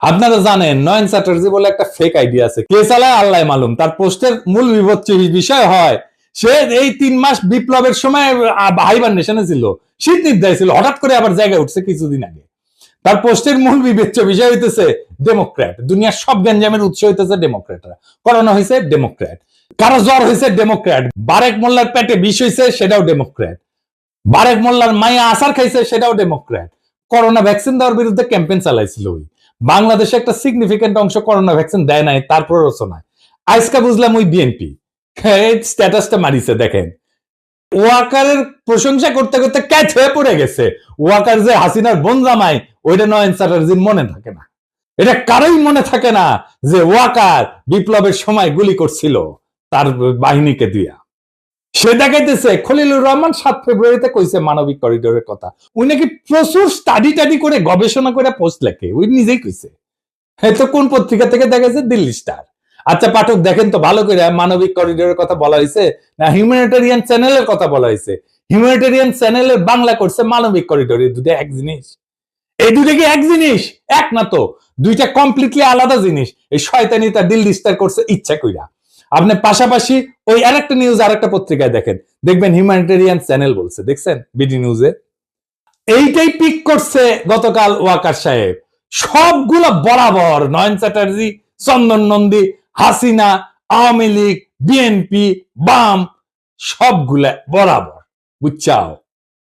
আপনারা জানেন, নয়ন চ্যাটার্জি বলে একটা ফেক আইডিয়া আছে। কে চালায় আল্লাহ মালুম। তার পোস্টের মূল বিভৎস বিষয় হয়, সে এই তিন মাস বিপ্লবের সময় হাইবার নেশনে ছিল। শীত নির্দায় ছিল। হঠাৎ করে আবার জায়গায় উঠছে কিছুদিন আগে। তার পোস্টের মূল বিবেচ্য বিষয় হইতেছে ডেমোক্র্যাট। দুনিয়ার সব গ্যাঞ্জামের উৎস হইতেছে ডেমোক্র্যাটরা। করোনা হয়েছে ডেমোক্র্যাট। কারও জ্বর হয়েছে ডেমোক্র্যাট। বারেক মোল্লার পেটে বিষ হয়েছে সেটাও ডেমোক্র্যাট। বারেক মোল্লার মায়া আসার খাইছে, সেটাও ডেমোক্র্যাট। করোনা ভ্যাকসিন দেওয়ার বিরুদ্ধে ক্যাম্পেইন চালাইছিল ওই। বাংলাদেশে একটা সিগনিফিকেন্ট অংশ করোনা ভ্যাকসিন দেয় নাই, তার প্ররোচনায়। আজকে বুঝলাম ওই বিএনপি স্ট্যাটাসটা মারিছে, দেখেন। ওয়াকারের প্রশংসা করতে করতে ক্যাচ হয়ে পড়ে গেছে। ওয়াকার যে হাসিনার বোন জামাই, ওইটা নয়ন চ্যাটার্জির মনে থাকে না। এটা কারোই মনে থাকে না যে ওয়াকার বিপ্লবের সময় গুলি করছিল, তার বাহিনীকে দিয়া। সে দেখাইতেছে, খলিলুর রহমান সাত ফেব্রুয়ারিতে কইছে মানবিক করিডোরের কথা। উনি নাকি প্রচুর স্টাডি টাডি করে গবেষণা করে পোস্ট লেখে, উনি নিজেই কইছে। হ্যাঁ তো কোন পত্রিকা থেকে দেখাইছে? দিল্লি স্টার আচ্ছা পাঠক, দেখেন তো, ভালো করে মানবিক করিডোরের কথা বলা হয়েছে না হিউম্যানিটেরিয়ান চ্যানেলের কথা বলা হয়েছে হিউম্যানিটেরিয়ান চ্যানেলের বাংলা করছে মানবিক করিডোর, এই দুটো এক জিনিস। এই দুটো কি এক জিনিস? এক না তো, দুইটা কমপ্লিটলি আলাদা জিনিস। এই শয়তানি তার দিল্লি স্টার করছে ইচ্ছা কইরা। আপনি পাশাপাশি ওই আরেকটা নিউজ আরেকটা পত্রিকায় দেখেন। দেখবেন হিউম্যানিটেরিয়ান চ্যানেল বলছে, দেখছেন? বিডি নিউজে এইটাই পিক করছে গতকাল ওয়াকার সাহেব। সবগুলো বরাবর, নয়ন চ্যাটার্জি, চন্দন নন্দী, হাসিনা, আওয়ামী লীগ, বিএনপি, বাম, সবগুলা বরাবর। বুঝছাও?